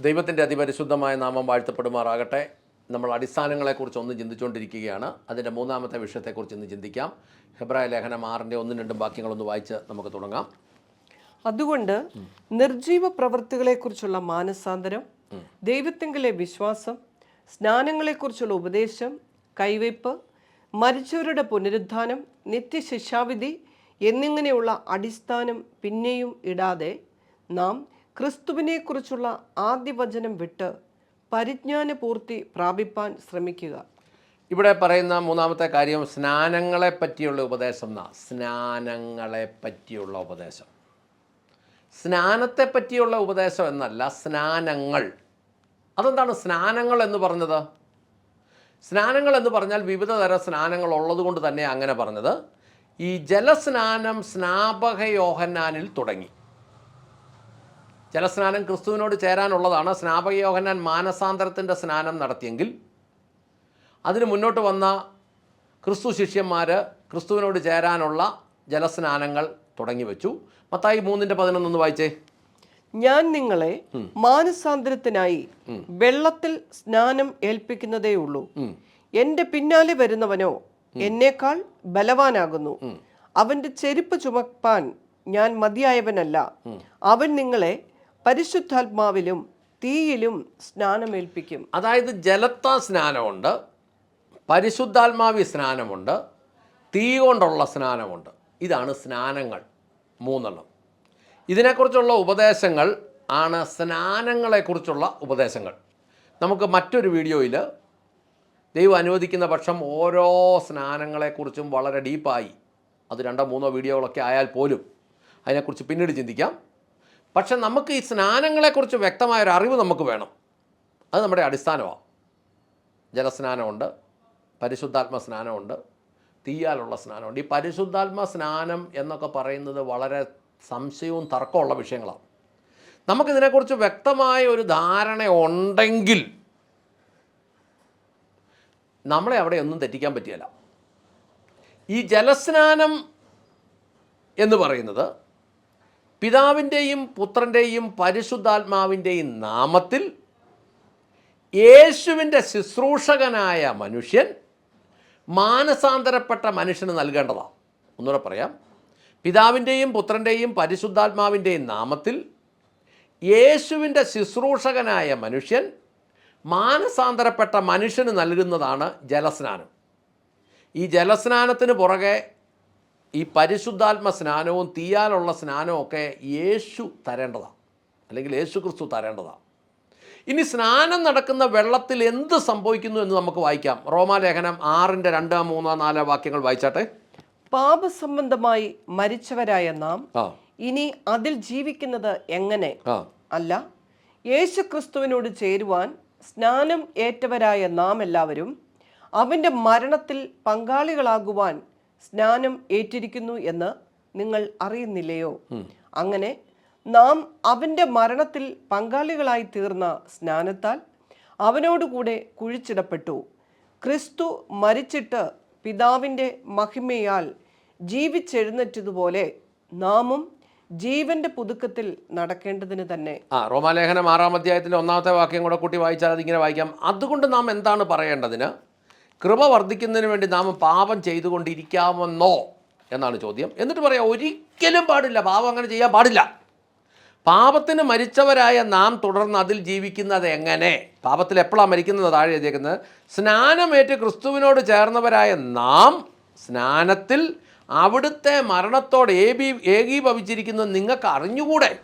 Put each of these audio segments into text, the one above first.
ദൈവത്തിന്റെ അതിപരിശുദ്ധമായ നാമം വാഴ്ത്തപ്പെടുമാറാകട്ടെ. നമ്മൾ അടിസ്ഥാനങ്ങളെക്കുറിച്ച് ഒന്ന് ചിന്തിച്ചുകൊണ്ടിരിക്കുകയാണ്. അതിന്റെ മൂന്നാമത്തെ വിഷയത്തെക്കുറിച്ച് ഇന്ന് ചിന്തിക്കാം. ഹെബ്രായ ലേഖനം ആറിന്റെ ഒന്നും രണ്ടും വാക്യങ്ങളൊന്ന് വായിച്ച് നമുക്ക് തുടങ്ങാം. അതുകൊണ്ട് നിർജീവ പ്രവൃത്തികളെക്കുറിച്ചുള്ള മാനസാന്തരം ദൈവത്തെങ്കിലെ വിശ്വാസം സ്നാനങ്ങളെക്കുറിച്ചുള്ള ഉപദേശം കൈവയ്പ് മരിച്ചവരുടെ പുനരുത്ഥാനം നിത്യശിക്ഷാവിധി എന്നിങ്ങനെയുള്ള അടിസ്ഥാനം പിന്നെയും ഇടാതെ നാം ക്രിസ്തുവിനെക്കുറിച്ചുള്ള ആദ്യ വചനം വിട്ട് പരിജ്ഞാനപൂർത്തി പ്രാപിപ്പാൻ ശ്രമിക്കുക. ഇവിടെ പറയുന്ന മൂന്നാമത്തെ കാര്യം സ്നാനങ്ങളെ പറ്റിയുള്ള ഉപദേശം എന്നാ? സ്നാനങ്ങളെ പറ്റിയുള്ള ഉപദേശം. സ്നാനത്തെ പറ്റിയുള്ള ഉപദേശം എന്നല്ല സ്നാനങ്ങൾ. അതെന്താണ് സ്നാനങ്ങൾ എന്ന് പറഞ്ഞത്? സ്നാനങ്ങൾ എന്ന് പറഞ്ഞാൽ വിവിധ തരം സ്നാനങ്ങൾ ഉള്ളതുകൊണ്ട് തന്നെ അങ്ങനെ പറഞ്ഞത്. ഈ ജലസ്നാനം സ്നാപക യോഹന്നാനിൽ തുടങ്ങി. ജലസ്നാനം ക്രിസ്തുവിനോട് ചേരാനുള്ളതാണ് സ്നാപക യോഹന്നാൻ മാനസാന്തരത്തിന്റെ സ്നാനം നടത്തിയെങ്കിൽ അതിന് മുന്നോട്ട് വന്ന ക്രിസ്തു ശിഷ്യന്മാർ ക്രിസ്തുവിനോട് ചേരാനുള്ള ജലസ്നാനങ്ങൾ തുടങ്ങി വെച്ചു. മത്തായി മൂന്നിന്റെ പതിനൊന്നൊന്ന് വായിച്ചേ. ഞാൻ നിങ്ങളെ മാനസാന്തരത്തിനായി വെള്ളത്തിൽ സ്നാനം ഏൽപ്പിക്കുന്നതേ ഉള്ളൂ. എന്റെ പിന്നാലെ വരുന്നവനോ എന്നേക്കാൾ ബലവാനാകുന്നു. അവന്റെ ചെരുപ്പ് ചുമപ്പാൻ ഞാൻ മതിയായവനല്ല. അവൻ നിങ്ങളെ പരിശുദ്ധാത്മാവിലും തീയിലും സ്നാനമേൽപ്പിക്കും. അതായത് ജലത്ത സ്നാനമുണ്ട് പരിശുദ്ധാത്മാവി സ്നാനമുണ്ട് തീ കൊണ്ടുള്ള സ്നാനമുണ്ട്. ഇതാണ് സ്നാനങ്ങൾ മൂന്നെണ്ണം. ഇതിനെക്കുറിച്ചുള്ള ഉപദേശങ്ങൾ ആണ് സ്നാനങ്ങളെക്കുറിച്ചുള്ള ഉപദേശങ്ങൾ. നമുക്ക് മറ്റൊരു വീഡിയോയിൽ ദൈവം അനുവദിക്കുന്ന പക്ഷം ഓരോ സ്നാനങ്ങളെക്കുറിച്ചും വളരെ ഡീപ്പായി അത് രണ്ടോ മൂന്നോ വീഡിയോകളൊക്കെ ആയാൽ പോലും അതിനെക്കുറിച്ച് പിന്നീട് ചിന്തിക്കാം. പക്ഷെ നമുക്ക് ഈ സ്നാനങ്ങളെക്കുറിച്ച് വ്യക്തമായൊരു അറിവ് നമുക്ക് വേണം. അത് നമ്മുടെ അടിസ്ഥാനമാണ് ജലസ്നാനമുണ്ട് പരിശുദ്ധാത്മ സ്നാനമുണ്ട് തീയാലുള്ള സ്നാനമുണ്ട്. ഈ പരിശുദ്ധാത്മ സ്നാനം എന്നൊക്കെ പറയുന്നത് വളരെ സംശയവും തർക്കമുള്ള വിഷയങ്ങളാണ്. നമുക്കിതിനെക്കുറിച്ച് വ്യക്തമായ ഒരു ധാരണ ഉണ്ടെങ്കിൽ നമ്മളെ അവിടെ ഒന്നും തെറ്റിക്കാൻ പറ്റിയല്ല. ഈ ജലസ്നാനം എന്ന് പറയുന്നത് പിതാവിന്റെയും പുത്രന്റെയും പരിശുദ്ധാത്മാവിന്റെയും നാമത്തിൽ യേശുവിന്റെ ശുശ്രൂഷകനായ മനുഷ്യൻ മാനസാന്തരപ്പെട്ട മനുഷ്യന് നൽകേണ്ടതാണ്. ഒന്നുകൂടെ പറയാം. പിതാവിന്റെയും പുത്രന്റെയും പരിശുദ്ധാത്മാവിന്റെയും നാമത്തിൽ യേശുവിന്റെ ശുശ്രൂഷകനായ മനുഷ്യൻ മാനസാന്തരപ്പെട്ട മനുഷ്യന് നൽകുന്നതാണ് ജലസ്നാനം. ഈ ജലസ്നാനത്തിന് പുറകെ ഈ പരിശുദ്ധാത്മ സ്നാനവും തീയാലുള്ള സ്നാനവും ഒക്കെ യേശു തരേണ്ടതാണ് അല്ലെങ്കിൽ യേശു ക്രിസ്തു തരേണ്ടതാണ് ഇനി സ്നാനം നടക്കുന്ന വെള്ളത്തിൽ എന്ത് സംഭവിക്കുന്നു എന്ന് നമുക്ക് വായിക്കാം. റോമാലേഖനം ആറിന്റെ രണ്ട് മൂന്നോ നാലോ വാക്യങ്ങൾ വായിച്ചാട്ടെ? പാപസംബന്ധമായി മരിച്ചവരായ നാം ഇനി അതിൽ ജീവിക്കുന്നത് എങ്ങനെ? അല്ല യേശു ക്രിസ്തുവിനോട് ചേരുവാൻ സ്നാനം ഏറ്റവരായ നാം എല്ലാവരും അവന്റെ മരണത്തിൽ പങ്കാളികളാകുവാൻ സ്നാനം ഏറ്റിരിക്കുന്നു എന്ന് നിങ്ങൾ അറിയുന്നില്ലയോ? അങ്ങനെ നാം അവന്റെ മരണത്തിൽ പങ്കാളികളായി തീർന്ന സ്നാനത്താൽ അവനോടുകൂടെ കുഴിച്ചിടപ്പെട്ടു. ക്രിസ്തു മരിച്ചിട്ട് പിതാവിന്റെ മഹിമയാൽ ജീവിച്ചെഴുന്നേറ്റതുപോലെ നാമും ജീവന്റെ പുതുക്കത്തിൽ നടക്കേണ്ടതിന് തന്നെ. ആ റോമാലേഖനം ആറാം അധ്യായത്തിലെ ഒന്നാമത്തെ വാക്യം കൂടെ കൂട്ടി വായിച്ചാൽ അതിങ്ങനെ വായിക്കാം. അതുകൊണ്ട് നാം എന്താണ് പറയേണ്ടതിന്? കൃപ വർദ്ധിക്കുന്നതിന് വേണ്ടി നാം പാപം ചെയ്തുകൊണ്ടിരിക്കാമെന്നോ എന്നാണ് ചോദ്യം. എന്നിട്ട് പറയാം ഒരിക്കലും പാടില്ല. പാപം അങ്ങനെ ചെയ്യാൻ പാടില്ല. പാപത്തിന് മരിച്ചവരായ നാം തുടർന്ന് അതിൽ ജീവിക്കുന്നത് എങ്ങനെ? പാപത്തിൽ എപ്പോഴാണ് മരിക്കുന്നത്? താഴെ എഴുതിയേക്കുന്നത് സ്നാനമേറ്റ് ക്രിസ്തുവിനോട് ചേർന്നവരായ നാം സ്നാനത്തിൽ അവിടുത്തെ മരണത്തോട് ഏകീ ഏകീഭവിച്ചിരിക്കുന്നത് നിങ്ങൾക്ക് അറിഞ്ഞുകൂടെ?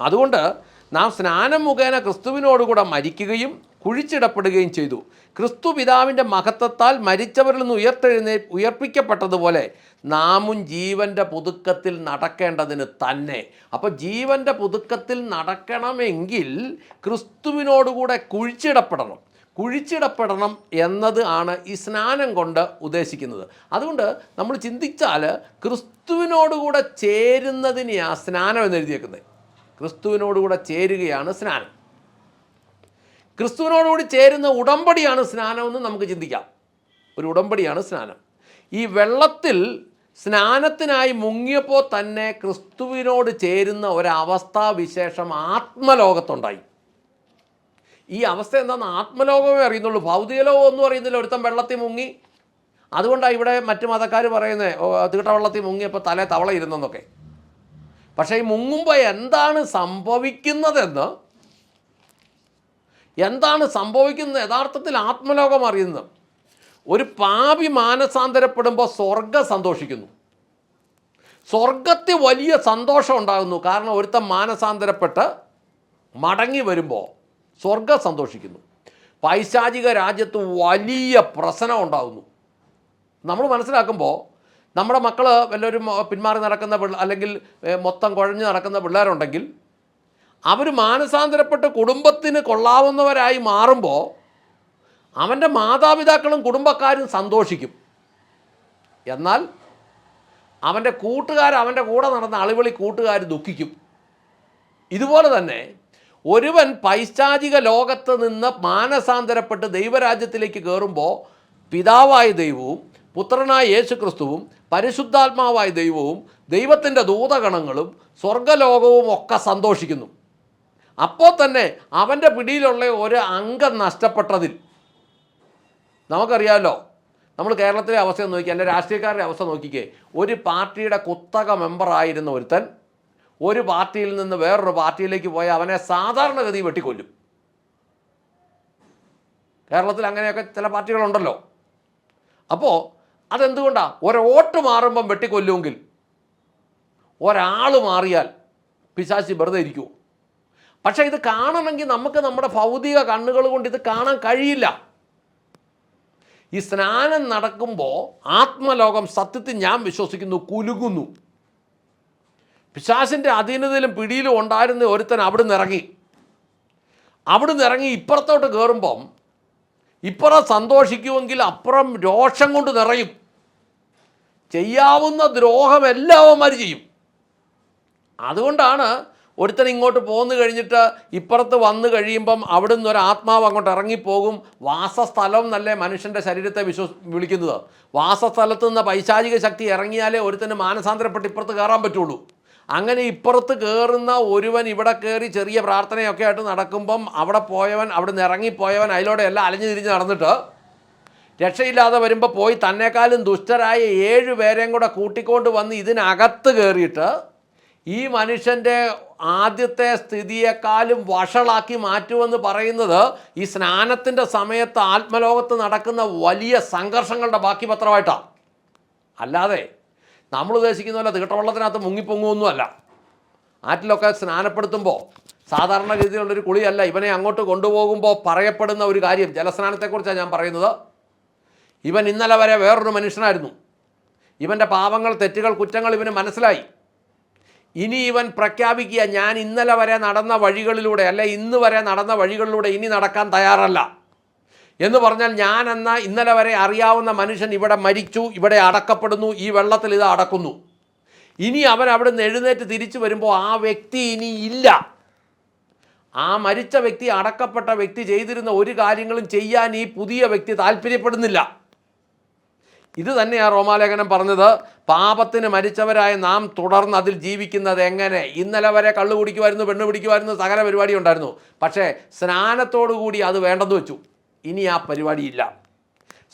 അതുകൊണ്ട് നാം സ്നാനം മുഖേന ക്രിസ്തുവിനോടുകൂടെ മരിക്കുകയും കുഴിച്ചിടപ്പെടുകയും ചെയ്തു. ക്രിസ്തു പിതാവിന്റെ മഹത്വത്താൽ മരിച്ചവരിൽ നിന്ന് ഉയർത്തെഴുന്നേ ഉയർപ്പിക്കപ്പെട്ടതുപോലെ നാമും ജീവന്റെ പുതുക്കത്തിൽ നടക്കേണ്ടതിന് തന്നെ. അപ്പോൾ ജീവന്റെ പുതുക്കത്തിൽ നടക്കണമെങ്കിൽ ക്രിസ്തുവിനോടുകൂടെ കുഴിച്ചിടപ്പെടണം. കുഴിച്ചിടപ്പെടണം എന്നത് ആണ് ഈ സ്നാനം കൊണ്ട് ഉദ്ദേശിക്കുന്നത്. അതുകൊണ്ട് നമ്മൾ ചിന്തിച്ചാൽ ക്രിസ്തുവിനോടുകൂടെ ചേരുന്നതിനെയാണ് സ്നാനം എന്ന് എഴുതിയേക്കുന്നത്. ക്രിസ്തുവിനോടുകൂടെ ചേരുകയാണ് സ്നാനം. ക്രിസ്തുവിനോടുകൂടി ചേരുന്ന ഉടമ്പടിയാണ് സ്നാനമെന്ന് നമുക്ക് ചിന്തിക്കാം. ഒരു ഉടമ്പടിയാണ് സ്നാനം. ഈ വെള്ളത്തിൽ സ്നാനത്തിനായി മുങ്ങിയപ്പോൾ തന്നെ ക്രിസ്തുവിനോട് ചേരുന്ന ഒരവസ്ഥാവിശേഷം ആത്മലോകത്തുണ്ടായി. ഈ അവസ്ഥ എന്താണെന്ന് ആത്മലോകമേ അറിയുന്നുള്ളൂ. ഭൗതിക ലോകം ഒന്നും അറിയുന്നില്ല. ഒരുത്തം വെള്ളത്തിൽ മുങ്ങി. അതുകൊണ്ടാണ് ഇവിടെ മറ്റു മതക്കാർ പറയുന്നത് തീട്ട വെള്ളത്തിൽ മുങ്ങിയപ്പോൾ തല തവള ഇരുന്നെന്നൊക്കെ. പക്ഷേ ഈ മുങ്ങുമ്പോൾ എന്താണ് സംഭവിക്കുന്നതെന്ന് എന്താണ് സംഭവിക്കുന്നത്? യഥാർത്ഥത്തിൽ ആത്മലോകം അറിയുന്നത്. ഒരു പാപി മാനസാന്തരപ്പെടുമ്പോൾ സ്വർഗം സന്തോഷിക്കുന്നു. സ്വർഗത്തിൽ വലിയ സന്തോഷം ഉണ്ടാകുന്നു. കാരണം ഒരുത്തൻ മാനസാന്തരപ്പെട്ട് മടങ്ങി വരുമ്പോൾ സ്വർഗം സന്തോഷിക്കുന്നു. പൈശാചിക രാജ്യത്ത് വലിയ പ്രശ്നം ഉണ്ടാകുന്നു. നമ്മൾ മനസ്സിലാക്കുമ്പോൾ നമ്മുടെ മക്കൾ വല്ലവരും പിന്മാറി നടക്കുന്ന പിള്ള അല്ലെങ്കിൽ മൊത്തം കുഴഞ്ഞ് നടക്കുന്ന പിള്ളേരുണ്ടെങ്കിൽ അവർ മാനസാന്തരപ്പെട്ട് കുടുംബത്തിന് കൊള്ളാവുന്നവരായി മാറുമ്പോൾ അവന്റെ മാതാപിതാക്കളും കുടുംബക്കാരും സന്തോഷിക്കും. എന്നാൽ അവന്റെ കൂട്ടുകാർ അവന്റെ കൂടെ നടന്ന അളിവളി കൂട്ടുകാർ ദുഃഖിക്കും. ഇതുപോലെ തന്നെ ഒരുവൻ പൈശാചിക ലോകത്ത് നിന്ന് മാനസാന്തരപ്പെട്ട് ദൈവരാജ്യത്തിലേക്ക് കയറുമ്പോൾ പിതാവായ ദൈവവും പുത്രനായ യേശുക്രിസ്തുവും പരിശുദ്ധാത്മാവായ ദൈവവും ദൈവത്തിന്റെ ദൂതഗണങ്ങളും സ്വർഗലോകവും ഒക്കെ സന്തോഷിക്കുന്നു. അപ്പോൾ തന്നെ അവന്റെ പിടിയിലുള്ള ഒരു അംഗം നഷ്ടപ്പെട്ടതിൽ നമുക്കറിയാമല്ലോ നമ്മൾ കേരളത്തിലെ അവസ്ഥ നോക്കി എന്റെ രാഷ്ട്രീയക്കാരുടെ അവസ്ഥ നോക്കിക്കേ. ഒരു പാർട്ടിയുടെ കുത്തക മെമ്പറായിരുന്ന ഒരുത്തൻ ഒരു പാർട്ടിയിൽ നിന്ന് വേറൊരു പാർട്ടിയിലേക്ക് പോയ അവനെ സാധാരണഗതി വെട്ടിക്കൊല്ലും. കേരളത്തിൽ അങ്ങനെയൊക്കെ ചില പാർട്ടികളുണ്ടല്ലോ. അപ്പോൾ അതെന്തുകൊണ്ടാണ് ഒരോട്ട് മാറുമ്പം വെട്ടിക്കൊല്ലുമെങ്കിൽ ഒരാൾ മാറിയാൽ പിശാശി വെറുതെ ഇരിക്കുമോ പക്ഷേ ഇത് കാണണമെങ്കിൽ നമുക്ക് നമ്മുടെ ഭൗതിക കണ്ണുകൾ കൊണ്ട് ഇത് കാണാൻ കഴിയില്ല. ഈ സ്നാനം നടക്കുമ്പോൾ ആത്മലോകം സത്യത്തിൽ ഞാൻ വിശ്വസിക്കുന്നു കുലുങ്ങുന്നു. പിശാസിന്റെ അധീനതയിലും പിടിയിലും ഉണ്ടായിരുന്ന ഒരുത്തൻ അവിടുന്ന് ഇറങ്ങി. അവിടുന്ന് ഇറങ്ങി ഇപ്പുറത്തോട്ട് കയറുമ്പം ഇപ്പുറം സന്തോഷിക്കുമെങ്കിൽ അപ്പുറം രോഷം കൊണ്ട് നിറയും. ചെയ്യാവുന്ന ദ്രോഹം എല്ലാവന്മാർ ചെയ്യും. അതുകൊണ്ടാണ് ഒരുത്തൻ ഇങ്ങോട്ട് പോന്നു കഴിഞ്ഞിട്ട് ഇപ്പുറത്ത് വന്നു കഴിയുമ്പം അവിടുന്ന് ഒരു ആത്മാവ് അങ്ങോട്ട് ഇറങ്ങിപ്പോകും. വാസസ്ഥലം എന്നല്ലേ മനുഷ്യന്റെ ശരീരത്തെ വിശ്വസ് വിളിക്കുന്നത്. വാസസ്ഥലത്ത് നിന്ന് പൈശാചിക ശക്തി ഇറങ്ങിയാലേ ഒരുത്തന് മാനസാന്തരപ്പെട്ട് ഇപ്പുറത്ത് കയറാൻ പറ്റുള്ളൂ. അങ്ങനെ ഇപ്പുറത്ത് കയറുന്ന ഒരുവൻ ഇവിടെ കയറി ചെറിയ പ്രാർത്ഥനയൊക്കെ ആയിട്ട് നടക്കുമ്പം അവിടെ പോയവൻ അവിടെ നിന്ന് ഇറങ്ങിപ്പോയവൻ അതിലൂടെ എല്ലാം അലഞ്ഞു തിരിഞ്ഞ് നടന്നിട്ട് രക്ഷയില്ലാതെ വരുമ്പോൾ പോയി തന്നെക്കാളും ദുഷ്ടരായ ഏഴ് പേരെയും കൂടെ കൂട്ടിക്കൊണ്ട് വന്ന് ഇതിനകത്ത് കയറിയിട്ട് ഈ മനുഷ്യന്റെ ആദ്യത്തെ സ്ഥിതിയെക്കാളും വഷളാക്കി മാറ്റുമെന്ന് പറയുന്നത് ഈ സ്നാനത്തിന്റെ സമയത്ത് ആത്മലോകത്ത് നടക്കുന്ന വലിയ സംഘർഷങ്ങളുടെ ബാക്കി പത്രമായിട്ടാണ് അല്ലാതെ നമ്മൾ ഉദ്ദേശിക്കുന്ന പോലെ തീട്ടവെള്ളത്തിനകത്ത് മുങ്ങിപ്പൊങ്ങുമൊന്നുമല്ല ആറ്റിലൊക്കെ സ്നാനപ്പെടുത്തുമ്പോൾ സാധാരണ രീതിയിലുള്ളൊരു കുളിയല്ല ഇവനെ അങ്ങോട്ട് കൊണ്ടുപോകുമ്പോൾ പറയപ്പെടുന്ന ഒരു കാര്യം. ജലസ്നാനത്തെക്കുറിച്ചാണ് ഞാൻ പറയുന്നത്. ഇവൻ ഇന്നലെ വരെ വേറൊരു മനുഷ്യനായിരുന്നു. ഇവന്റെ പാപങ്ങൾ തെറ്റുകൾ കുറ്റങ്ങൾ ഇവന് മനസ്സിലായി. ഇനി ഇവൻ പ്രഖ്യാപിക്കുക ഞാൻ ഇന്നലെ വരെ നടന്ന വഴികളിലൂടെ അല്ലെ ഇന്ന് വരെ നടന്ന വഴികളിലൂടെ ഇനി നടക്കാൻ തയ്യാറല്ല. എന്ന് പറഞ്ഞാൽ ഞാൻ എന്ന ഇന്നലെ വരെ അറിയാവുന്ന മനുഷ്യൻ ഇവിടെ മരിച്ചു ഇവിടെ അടക്കപ്പെടുന്നു ഈ വെള്ളത്തിൽ ഇത് അടക്കുന്നു. ഇനി അവൻ അവിടെ നിന്ന് എഴുന്നേറ്റ് തിരിച്ചു വരുമ്പോൾ ആ വ്യക്തി ഇനി ഇല്ല. ആ മരിച്ച വ്യക്തി അടക്കപ്പെട്ട വ്യക്തി ചെയ്തിരുന്ന ഒരു കാര്യങ്ങളും ചെയ്യാൻ ഈ പുതിയ വ്യക്തി താല്പര്യപ്പെടുന്നില്ല. ഇത് തന്നെയാണ് റോമാലേഖനം പറഞ്ഞത് പാപത്തിന് മരിച്ചവരായ നാം തുടർന്ന് അതിൽ ജീവിക്കുന്നത് എങ്ങനെ? ഇന്നലെ വരെ കള്ളു കുടിക്കുമായിരുന്നു പെണ്ണ് പിടിക്കുമായിരുന്നു സകല പരിപാടി ഉണ്ടായിരുന്നു. പക്ഷേ സ്നാനത്തോടുകൂടി അത് വേണ്ടെന്ന് വെച്ചു. ഇനി ആ പരിപാടിയില്ല.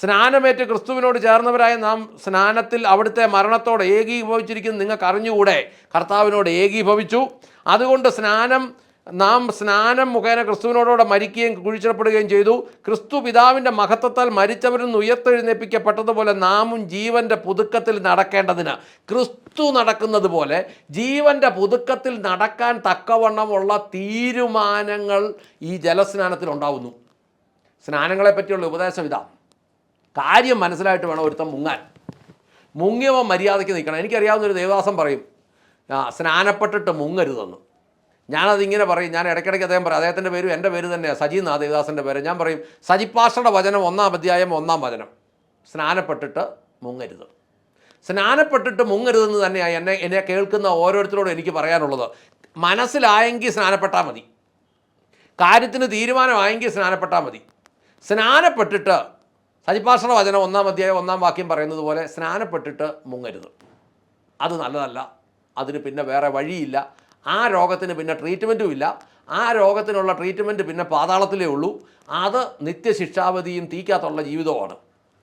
സ്നാനമേറ്റ് ക്രിസ്തുവിനോട് ചേർന്നവരായ നാം സ്നാനത്തിൽ അവിടുത്തെ മരണത്തോട് ഏകീഭവിച്ചിരിക്കുന്നു നിങ്ങൾക്ക് അറിഞ്ഞുകൂടെ കർത്താവിനോട് ഏകീഭവിച്ചു. അതുകൊണ്ട് സ്നാനം നാം സ്നാനം മുഖേന ക്രിസ്തുവിനോടുകൂടെ മരിക്കുകയും കുഴിച്ചിടപ്പെടുകയും ചെയ്തു. ക്രിസ്തു പിതാവിന്റെ മഹത്വത്താൽ മരിച്ചവരിൽ നിന്ന് ഉയർത്തെഴുന്നേൽപ്പിക്കപ്പെട്ടതുപോലെ നാമും ജീവന്റെ പുതുക്കത്തിൽ നടക്കേണ്ടതിന്. ക്രിസ്തു നടക്കുന്നത് പോലെ ജീവന്റെ പുതുക്കത്തിൽ നടക്കാൻ തക്കവണ്ണമുള്ള തീരുമാനങ്ങൾ ഈ ജലസ്നാനത്തിൽ ഉണ്ടാവുന്നു. സ്നാനങ്ങളെ പറ്റിയുള്ള ഉപദേശം ഇതാ. കാര്യം മനസ്സിലായിട്ട് വേണം ഒരുത്തം മുങ്ങാൻ. മുങ്ങിയവൻ മര്യാദയ്ക്ക് നിൽക്കണം. എനിക്കറിയാവുന്ന ഒരു ദേവദാസം പറയും സ്നാനപ്പെട്ടിട്ട് മുങ്ങരുതെന്ന്. ഞാനതിങ്ങനെ പറയും. ഞാൻ ഇടയ്ക്കിടയ്ക്ക് അദ്ദേഹം പറയും അദ്ദേഹത്തിന്റെ പേരും എന്റെ പേര് തന്നെയാണ് സജി നാദേവദാസിന്റെ പേര്. ഞാൻ പറയും സജിപ്പാഷയുടെ വചനം ഒന്നാം അധ്യായം ഒന്നാം വചനം. സ്നാനപ്പെട്ടിട്ട് മുങ്ങരുത്. സ്നാനപ്പെട്ടിട്ട് മുങ്ങരുതെന്ന് തന്നെയാണ് എന്നെ എന്നെ കേൾക്കുന്ന ഓരോരുത്തരോടും എനിക്ക് പറയാനുള്ളത്. മനസ്സിലായെങ്കിൽ സ്നാനപ്പെട്ടാൽ മതി. കാര്യത്തിന് തീരുമാനമായെങ്കിൽ സ്നാനപ്പെട്ടാൽ മതി. സ്നാനപ്പെട്ടിട്ട് സജിപ്പാഷണ വചനം ഒന്നാം അധ്യായം ഒന്നാം വാക്യം പറയുന്നത് പോലെ സ്നാനപ്പെട്ടിട്ട് മുങ്ങരുത്. അത് നല്ലതല്ല. അതിന് പിന്നെ വേറെ വഴിയില്ല. ആ രോഗത്തിന് പിന്നെ ട്രീറ്റ്മെന്റും ഇല്ല. ആ രോഗത്തിനുള്ള ട്രീറ്റ്മെന്റ് പിന്നെ പാതാളത്തിലേ ഉള്ളൂ. അത് നിത്യശിക്ഷാവധിയും തീക്കാത്തുള്ള ജീവിതമാണ്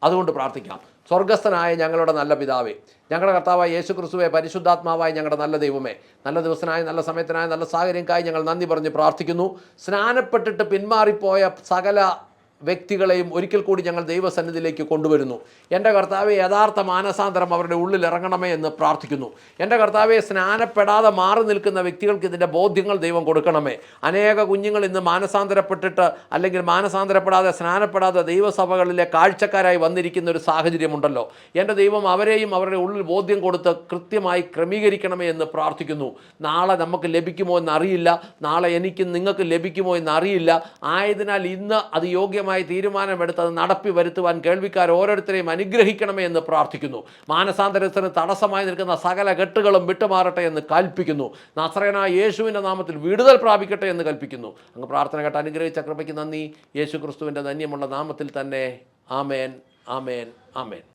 അതുകൊണ്ട് പ്രാർത്ഥിക്കാം. സ്വർഗസ്ഥനായ ഞങ്ങളുടെ നല്ല പിതാവേ ഞങ്ങളുടെ കർത്താവായ യേശു ക്രിസ്തുവെ പരിശുദ്ധാത്മാവായ ഞങ്ങളുടെ നല്ല ദൈവമേ നല്ല ദിവസനായ നല്ല സമയത്തിനായ നല്ല സാഹചര്യക്കായി ഞങ്ങൾ നന്ദി പറഞ്ഞ് പ്രാർത്ഥിക്കുന്നു. സ്നാനപ്പെട്ടിട്ട് പിന്മാറിപ്പോയ സകല വ്യക്തികളെയും ഒരിക്കൽ കൂടി ഞങ്ങൾ ദൈവസന്നിധിയിലേക്ക് കൊണ്ടുവരുന്നു. എന്റെ കർത്താവെ യഥാർത്ഥ മാനസാന്തരം അവരുടെ ഉള്ളിൽ ഇറങ്ങണമേ എന്ന് പ്രാർത്ഥിക്കുന്നു. എന്റെ കർത്താവെ സ്നാനപ്പെടാതെ മാറി നിൽക്കുന്ന വ്യക്തികൾക്ക് ഇതിന്റെ ബോധ്യങ്ങൾ ദൈവം കൊടുക്കണമേ. അനേക കുഞ്ഞുങ്ങൾ ഇന്ന് മാനസാന്തരപ്പെട്ടിട്ട് അല്ലെങ്കിൽ മാനസാന്തരപ്പെടാതെ സ്നാനപ്പെടാതെ ദൈവസഭകളിലെ കാഴ്ചക്കാരായി വന്നിരിക്കുന്ന ഒരു സാഹചര്യമുണ്ടല്ലോ. എന്റെ ദൈവം അവരെയും അവരുടെ ഉള്ളിൽ ബോധ്യം കൊടുത്ത് കൃത്യമായി ക്രമീകരിക്കണമേ എന്ന് പ്രാർത്ഥിക്കുന്നു. നാളെ നമുക്ക് ലഭിക്കുമോ എന്നറിയില്ല. നാളെ എനിക്ക് നിങ്ങൾക്ക് ലഭിക്കുമോ എന്നറിയില്ല. ആയതിനാൽ ഇന്ന് അത് യോഗ്യമായി തീരുമാനമെടുത്ത് തീരുമാനമെടുത്തത് നടപ്പി വരുത്തുവാൻ കേൾവിക്കാർ ഓരോരുത്തരെയും അനുഗ്രഹിക്കണമേ എന്ന് പ്രാർത്ഥിക്കുന്നു. മാനസാന്തരത്തിന് തടസ്സമായി നിൽക്കുന്ന സകല കെട്ടുകളും വിട്ടുമാറട്ടെ എന്ന് കൽപ്പിക്കുന്നു. നസ്രയനായ യേശുവിന്റെ നാമത്തിൽ വിടുതൽ പ്രാപിക്കട്ടെ എന്ന് കൽപ്പിക്കുന്നു. അങ്ങ് പ്രാർത്ഥന കേട്ട് അനുഗ്രഹിച്ച കൃപയ്ക്ക് നന്ദി. യേശു ക്രിസ്തുവിന്റെ ധന്യമുള്ള നാമത്തിൽ തന്നെ ആമേൻ ആമേൻ ആമേൻ.